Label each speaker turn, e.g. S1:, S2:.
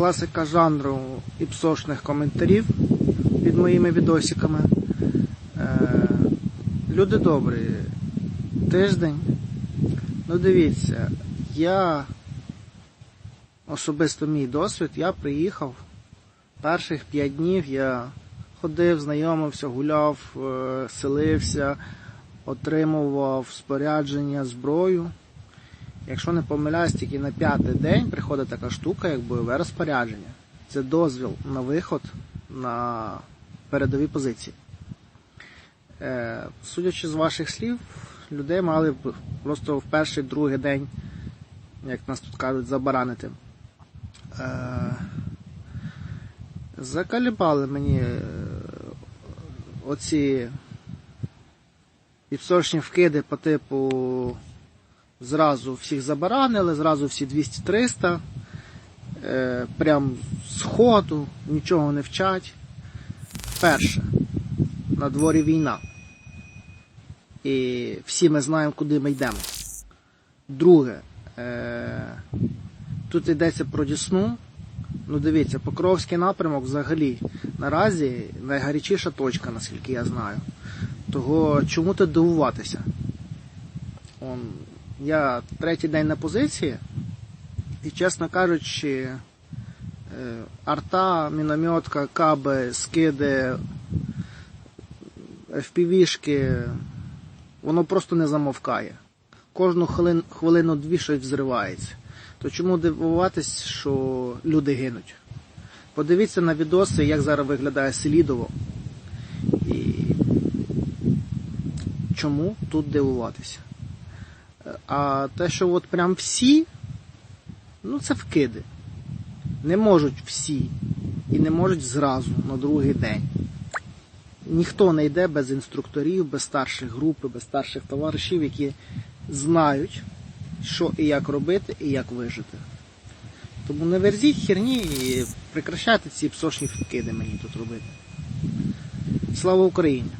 S1: класика жанру іпсошних коментарів під моїми відосиками. Е, люди добрі, тиждень. Ну дивіться, я особисто мій досвід, я приїхав. Перших п'ять днів я ходив, знайомився, гуляв, е, селився, отримував спорядження, зброю. Якщо не помиляюсь, тільки на п'ятий день приходить така штука, як бойове розпорядження. Це дозвіл на виход на передові позиції. Е, судячи з ваших слів, людей мали б просто в перший другий день, як нас тут кажуть, забаранити. Е, закалібали мені е, оці іпсошні вкиди по типу зразу всіх забаранили, зразу всі 200-300, е, прям з ходу, нічого не вчать. Перше, на дворі війна. І всі ми знаємо, куди ми йдемо. Друге, е, тут йдеться про Дісну. Ну дивіться, Покровський напрямок взагалі наразі найгарячіша точка, наскільки я знаю. Того чому тут дивуватися? Он, я третій день на позиції, і, чесно кажучи, е, арта, мінометка, каби, скиди, FPV-шки, воно просто не замовкає. Кожну хвилин, хвилину-дві щось взривається. То чому дивуватись, що люди гинуть? Подивіться на відоси, як зараз виглядає Селідово. І чому тут дивуватися? А те, що от прям всі, ну це вкиди. Не можуть всі. І не можуть зразу на другий день. Ніхто не йде без інструкторів, без старших груп, без старших товаришів, які знають, що і як робити, і як вижити. Тому не верзіть херні і прекращайте ці псошні вкиди мені тут робити. Слава Україні!